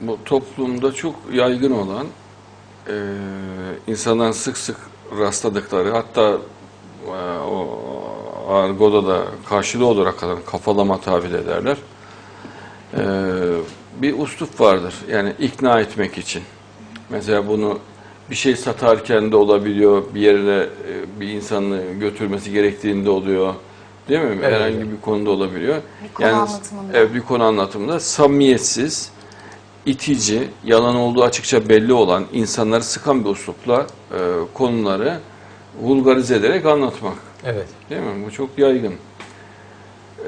bu toplumda çok yaygın olan e, insanların sık sık rastladıkları hatta e, o argoda da karşılığı olarak kalan kafalama tabir ederler. E, bir uslup vardır. Yani ikna etmek için. Mesela bunu bir şey satarken de olabiliyor, bir yere e, bir insanı götürmesi gerektiğinde oluyor. Değil mi? Evet. Herhangi bir konuda olabiliyor. Bir konu anlatımında. Evet, bir konu anlatımında samimiyetsiz, itici, yalan olduğu açıkça belli olan, insanları sıkan bir uslupla e, konuları vulgarize ederek anlatmak. Evet. Değil mi? Bu çok yaygın.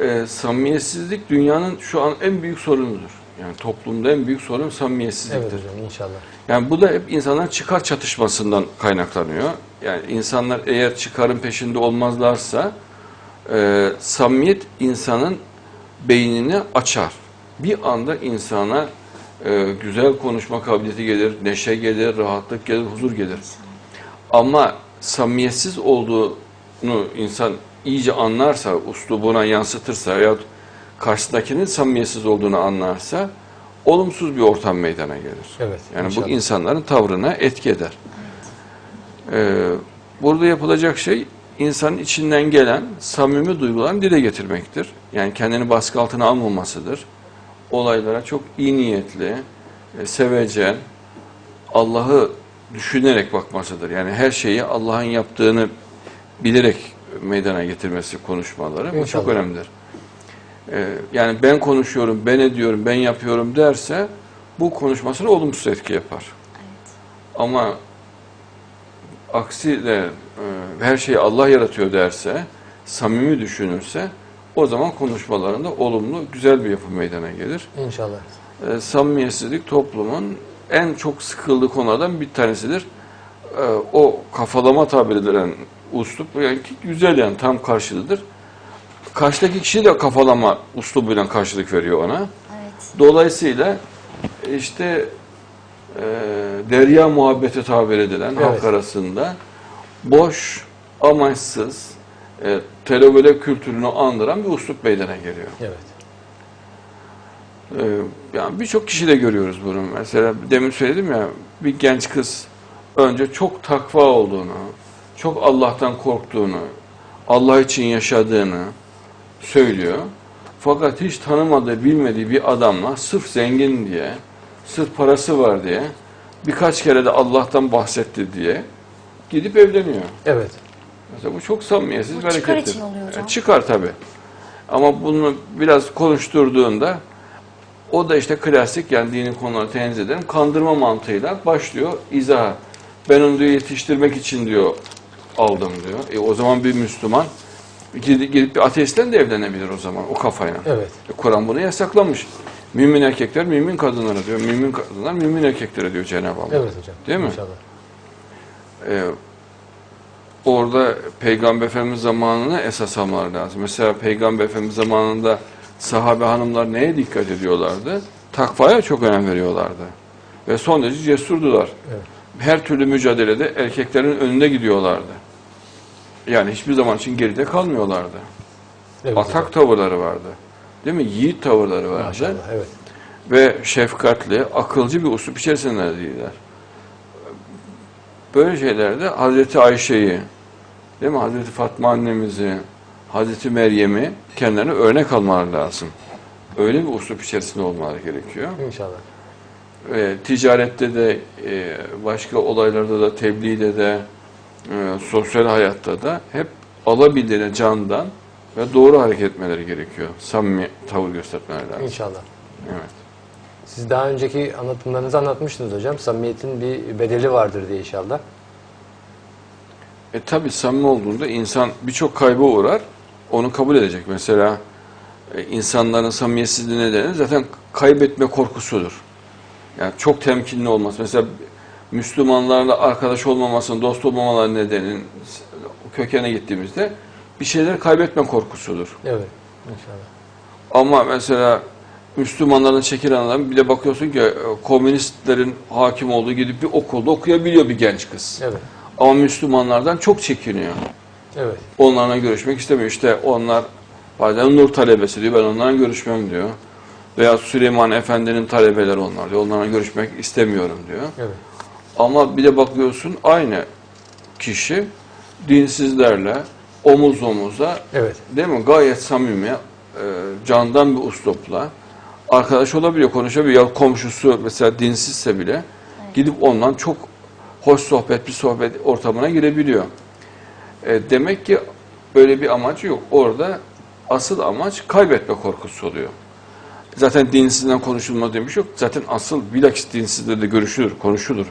E, samimiyetsizlik dünyanın şu an en büyük sorunudur. Yani toplumda en büyük sorun samimiyetsizliktir. Evet hocam inşallah. Yani bu da hep insanların çıkar çatışmasından kaynaklanıyor. Yani insanlar eğer çıkarın peşinde olmazlarsa e, samimiyet insanın beynini açar. Bir anda insana e, güzel konuşma kabiliyeti gelir, neşe gelir, rahatlık gelir, huzur gelir. Ama samimiyetsiz olduğunu insan iyice anlarsa, uslubuna yansıtırsa yahut karşısındakinin samimiyetsiz olduğunu anlarsa olumsuz bir ortam meydana gelir. Evet. Yani inşallah. bu insanların tavrına etki eder. Ee, burada yapılacak şey insanın içinden gelen samimi duygularını dile getirmektir. Yani kendini baskı altına almamasıdır. Olaylara çok iyi niyetli, e, sevecen, Allah'ı düşünerek bakmasıdır. Yani her şeyi Allah'ın yaptığını bilerek meydana getirmesi konuşmaları. Bu çok önemlidir. Ee, yani ben konuşuyorum, ben ediyorum, ben yapıyorum derse bu konuşmasına olumsuz etki yapar. Ama aksi de e, her şeyi Allah yaratıyor derse, samimi düşünürse o zaman konuşmalarında olumlu, güzel bir yapı meydana gelir. İnşallah. E, samimiyetsizlik toplumun en çok sıkıldığı konulardan bir tanesidir. E, o kafalama tabir edilen uslup yani ki güzel yani tam karşılıdır. Karşıdaki kişi de kafalama uslubuyla karşılık veriyor ona. Evet. Dolayısıyla işte e, derya muhabbeti tabir edilen halk Evet. arasında boş, amaçsız, e, televele kültürünü andıran bir uslup meydana geliyor. Evet. Ee, yani birçok kişi de görüyoruz bunu. Mesela demin söyledim ya bir genç kız önce çok takva olduğunu, çok Allah'tan korktuğunu, Allah için yaşadığını söylüyor. Fakat hiç tanımadığı, bilmediği bir adamla sırf zengin diye, sırf parası var diye, birkaç kere de Allah'tan bahsetti diye gidip evleniyor. Evet. Mesela bu çok samimiyetsiz Bu bir çıkar harekettir. için oluyor hocam. E, Çıkar tabii. Ama bunu biraz konuşturduğunda o da işte klasik yani dini konuları tenzih ederim. Kandırma mantığıyla başlıyor izaha. Ben onu diyor yetiştirmek için diyor aldım diyor. E, o zaman bir Müslüman gidip, gidip bir ateistle de evlenebilir o zaman o kafayla. Evet. E, Kur'an bunu yasaklamış. Mümin erkekler mümin kadınlara diyor. Mümin kadınlar mümin erkeklere diyor Cenab-ı Allah. Evet hocam. Değil mi? İnşallah. Ee, orada Peygamber Efendimiz zamanına esas almaları lazım. Mesela Peygamber Efendimiz zamanında sahabe hanımlar neye dikkat ediyorlardı? Takvaya çok önem veriyorlardı. Ve son derece cesurdular. Evet. Her türlü mücadelede erkeklerin önünde gidiyorlardı. Yani hiçbir zaman için geride kalmıyorlardı. Evet Atak hocam. tavırları vardı. Değil mi? Yiğit tavırları vardı Maşallah. Evet. ve şefkatli, akılcı bir usul içerisindedirler. Böyle şeylerde Hazreti Ayşe'yi, değil mi? Hazreti Fatma annemizi, Hazreti Meryem'i kendilerine örnek almaları lazım. Öyle bir usul içerisinde olmaları gerekiyor. İnşallah. Ve ticarette de, e, başka olaylarda da, tebliğde de, e, sosyal hayatta da hep alabildiğine candan ve doğru hareket etmeleri gerekiyor. Samimi tavır göstermeleri lazım. İnşallah. Evet. Siz daha önceki anlatımlarınızı anlatmıştınız hocam. Samimiyetin bir bedeli vardır diye inşallah. E tabi samimi olduğunda insan birçok kayba uğrar, onu kabul edecek. Mesela e, insanların samimiyetsizliği nedeni zaten kaybetme korkusudur. Yani çok temkinli olması. Mesela Müslümanlarla arkadaş olmamasının, dost olmamaları nedenin kökene gittiğimizde bir şeyleri kaybetme korkusudur. Evet. İnşallah. Ama mesela Müslümanların çekilen adam bir de bakıyorsun ki e, komünistlerin hakim olduğu gidip bir okulda okuyabiliyor bir genç kız. Evet. Ama Müslümanlardan çok çekiniyor. Evet. Onlarla görüşmek istemiyor. İşte onlar bazen nur talebesi diyor. Ben onlarla görüşmem diyor. Veya Süleyman Efendi'nin talebeleri onlar diyor. Onlarla görüşmek istemiyorum diyor. Evet. Ama bir de bakıyorsun aynı kişi dinsizlerle omuz omuza Evet. değil mi? Gayet samimi, e, candan bir uslupla arkadaş olabiliyor, konuşabiliyor. Ya komşusu mesela dinsizse bile gidip ondan çok hoş sohbet, bir sohbet ortamına girebiliyor. E, demek ki böyle bir amacı yok. Orada asıl amaç kaybetme korkusu oluyor. Zaten dinsizden konuşulma demiş yok. Zaten asıl bilakis dinsizle de görüşülür, konuşulur.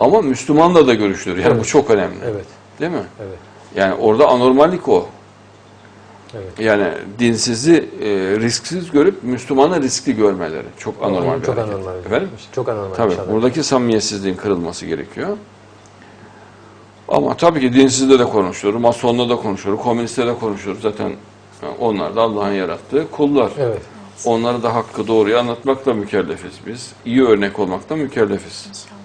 Ama Müslümanla da görüşülür. Yani bu Evet. çok önemli. Evet. Değil mi? Evet. Yani orada anormallik o. Evet. Yani dinsizi e, risksiz görüp Müslümanı riskli görmeleri. Çok anormal bir çok hareket. anormal. Efendim? Çok anormal. Tabii inşallah. buradaki samimiyetsizliğin kırılması gerekiyor. Ama tabii ki dinsizde de konuşulur, masonla da konuşulur, komüniste de konuşulur. Zaten e, onlar da Allah'ın yarattığı kullar. Evet. Onlara da hakkı doğruyu anlatmakla mükellefiz biz. İyi örnek olmakla mükellefiz. İnşallah.